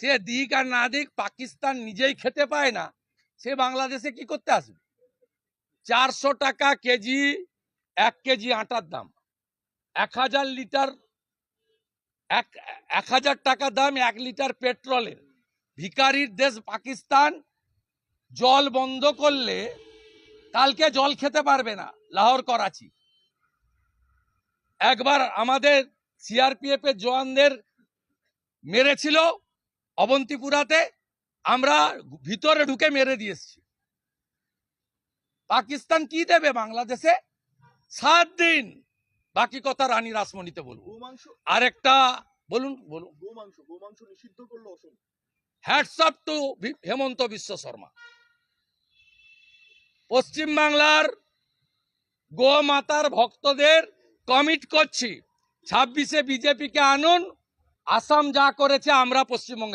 সে দিক আর না দিক পাকিস্তান নিজেই খেতে পায় না। সে বাংলাদেশে কি করতে আসবে? চারশো টাকা কেজি, এক কেজি আটার দাম। এক হাজার লিটার, এক এক হাজার টাকা দাম এক লিটার পেট্রোলের। ভিকারির দেশ পাকিস্তান, জল বন্ধ করলে কালকে জল খেতে পারবে না, লাহোর, করাচি। একবার আমাদের সিআরপিএফ এর জওয়ানদের মেরেছিল অবন্তিপুরাতে আমরা ভিতরে ঢুকে মেরে দিয়েছি পাকিস্তান কি দেবে বাংলাদেশে? সাত দিন। বাকি কথা রানী রাসমণিতে বলব। আরেকটা বলুন বলুন। গোমাংস গোমাংস নিষিদ্ধ করল হ্যাটসঅপ টু হেমন্ত বিশ্ব শর্মা। পশ্চিম পশ্চিমবাংলার গোমাতার ভক্তদের কমিট করছি। ছাব্বিশে বিজেপিকে আনুন। আসাম যা করেছে আমরা পশ্চিমবঙ্গে